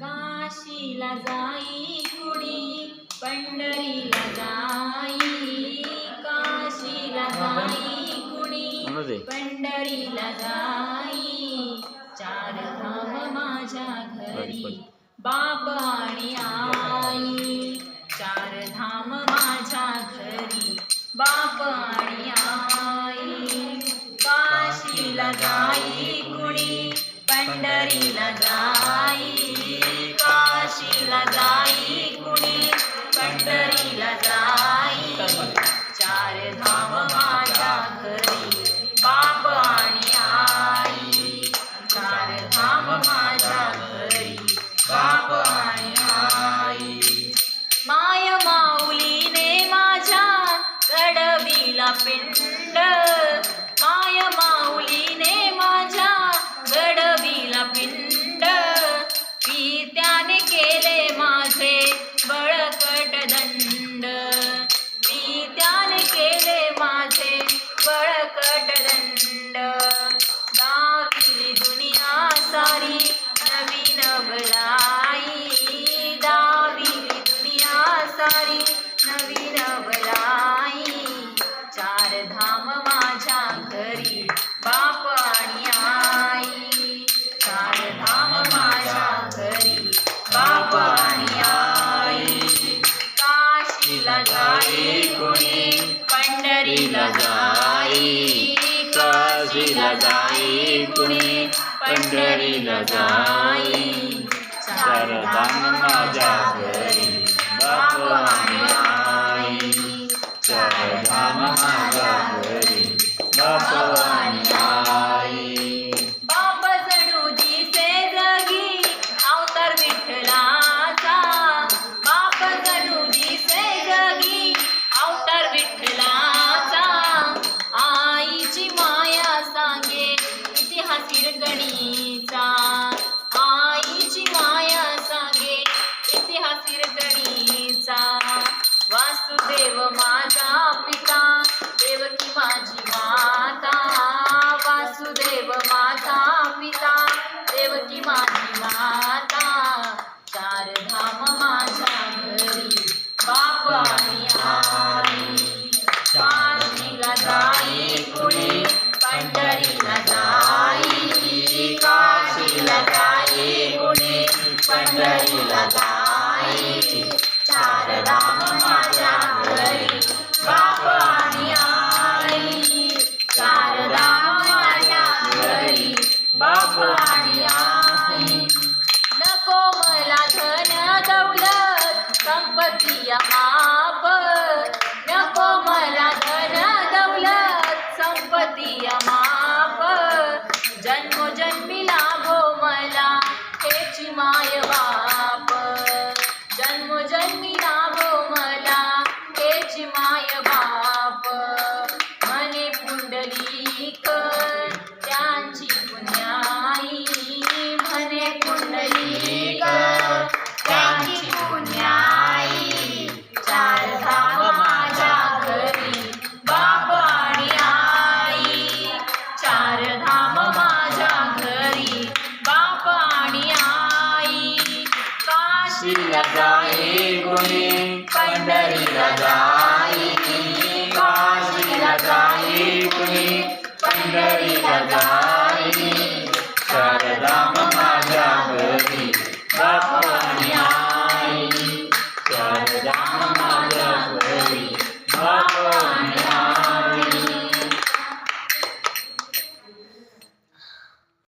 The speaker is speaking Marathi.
काशीला जाई कुडी पंढरीला जाई. काशीला जाई कुडी. पंढरीला जाई. चार धाम माझ्या घरी बाप आणि आई. चार धाम माझ्या घरी बाप पंढरीला जाई काशीला जाई कुणी पंढरीला जाई. चार धाम माझ्या घरी बाप आणि आई. चार धाम माझ्या घरी बाप आणि आई. माय माऊलीने माझ्या घडवीला पिंड ಮನೆಗೆ पंढरीला जाई काशीला जाई कुणी पंढरीला जाई चार माझ्या घरी बाप आणि आई. चार माझ्या माझी माता चार धाम माझ्या घरी. बाप आणि आई काशीला जाई कुणी पंढरीला जाई. काशीला जाई कुणी पंढरीला जाई. चार धाम माझ्या घरी. बाप आणि आई जाई गुणी पंढरीला जाई काशीला जाई गुणी पंढरीला जाई